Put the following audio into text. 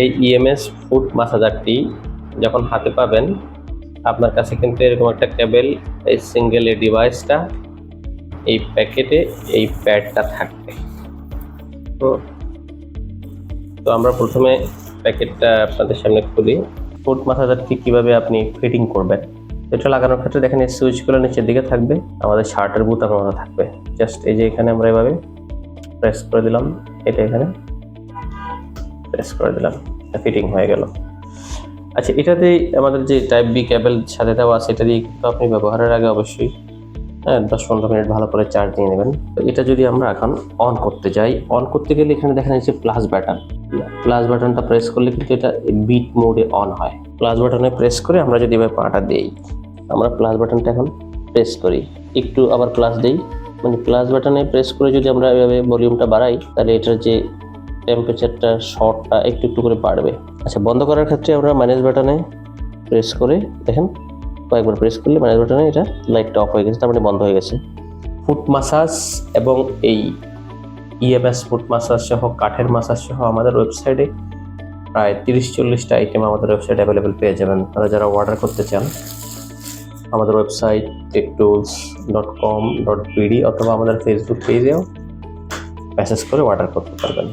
এই EMS food মাসাজারটি যখন হাতে পাবেন, আপনার কাছে কিন্তু এরকম একটা কেবল এই সিঙ্গেল এই ডিভাইসটা এই প্যাকেটে এই প্যাডটা থাকবে। তো তো আমরা প্রথমে প্যাকেটটা আপনাদের সামনে খুলি। ফুড মাসাজারটি কীভাবে আপনি ফিটিং করবেন? এটা লাগানোর ক্ষেত্রে দেখেন এই সুইচগুলো নিচের দিকে থাকবে, আমাদের শার্টের বুতামের মতো থাকবে। জাস্ট এই যে এখানে আমরা এভাবে প্রেস করে দিলাম, এটা এখানে। প্রেস করে দিলাম ফিটিং হয়ে গেল। আচ্ছা এটাতে আমাদের যে টাইপ বি কেবল সাথে দেওয়া আছে, এটা দিয়ে কিন্তু আপনি ব্যবহারের আগে অবশ্যই হ্যাঁ দশ পনেরো মিনিট ভালো করে চার্জ নিয়ে নেবেন। এটা যদি আমরা এখন অন করতে যাই অন করতে গেলে এখানে দেখা যাচ্ছে প্লাস বাটন প্লাস বাটনটা প্রেস করলে কিন্তু এটা বিট মোডে অন হয়। প্লাস বাটনে প্রেস করে আমরা যদি এবার পাটা দিই, আমরা প্লাস বাটনটা এখন প্রেস করি। একটু আবার প্লাস দিই মানে প্লাস বাটনে প্রেস করে যদি আমরা এভাবে ভলিউমটা বাড়াই, তাহলে এটার যে টেম্পারেচারটা শর্টটা একটু একটু করে বাড়বে। আচ্ছা বন্ধ করার ক্ষেত্রে আমরা মাইনাস বাটনে প্রেস করে, দেখেন কয়েকবার প্রেস করলে মাইনাস বাটনে এটা লাইটটা অফ হয়ে গেছে, তার মানে বন্ধ হয়ে গেছে। ফুট মাসাজ এবং এই ইএমএস ফুট মাসাজ সহ, কাঠের মাসাজ সহ আমাদের ওয়েবসাইটে প্রায় তিরিশ চল্লিশটা আইটেম আমাদের ওয়েবসাইট অ্যাভেলেবেল পেয়ে যাবেন। তারা যারা অর্ডার করতে চান, আমাদের website techtools dot com dot BD অথবা আমাদের ফেসবুক পেজেও মেসেজ করে অর্ডার করতে পারবেন।